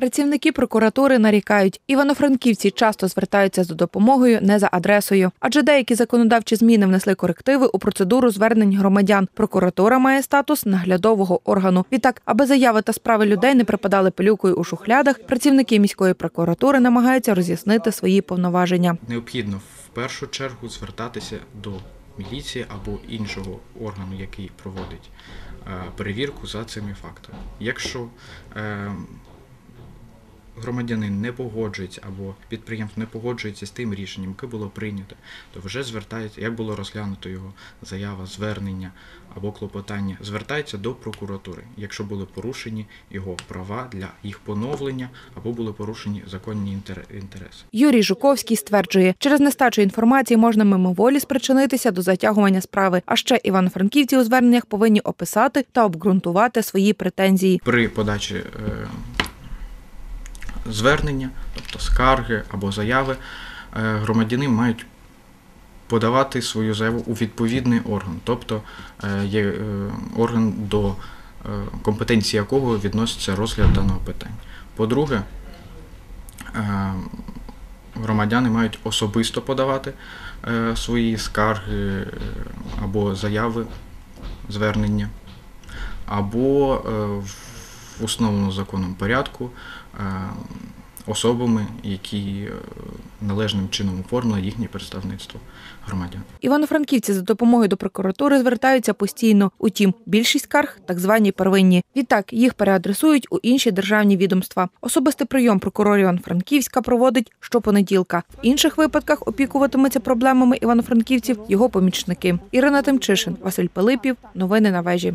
Працівники прокуратури нарікають, івано-франківці часто звертаються за допомогою не за адресою, адже деякі законодавчі зміни внесли корективи у процедуру звернень громадян. Прокуратура має статус наглядового органу. Відтак, аби заяви та справи людей не припадали пилюкою у шухлядах, працівники міської прокуратури намагаються роз'яснити свої повноваження. Необхідно в першу чергу звертатися до міліції або іншого органу, який проводить е, перевірку за цими фактами. Якщо е, громадянин не погоджується або підприємство не погоджується з тим рішенням, яке було прийнято, то вже звертається, як було розглянуто його заява, звернення або клопотання, звертається до прокуратури, якщо були порушені його права для їх поновлення або були порушені законні інтер- інтереси. Юрій Жуковський стверджує, через нестачу інформації можна мимоволі спричинитися до затягування справи. А ще івано-франківці у зверненнях повинні описати та обґрунтувати свої претензії. при подачі е, звернення, тобто скарги або заяви, е, громадяни мають подавати свою заяву у відповідний орган, тобто е, є е, орган, до компетенції якого відноситься розгляд даного питання. По-друге, громадяни мають особисто подавати свої скарги або заяви, звернення або е, в установленому законом порядку е, особами, які е, належним чином оформили їхнє представництво громадян. Івано-франківці за допомогою до прокуратури звертаються постійно. Утім, більшість скарг так звані первинні. Відтак їх переадресують у інші державні відомства. Особистий прийом прокурорів Івано-Франківська проводить щопонеділка. В інших випадках опікуватимуться проблемами івано-франківців його помічники. Ірина Тимчишин, Василь Пилипів. Новини на вежі.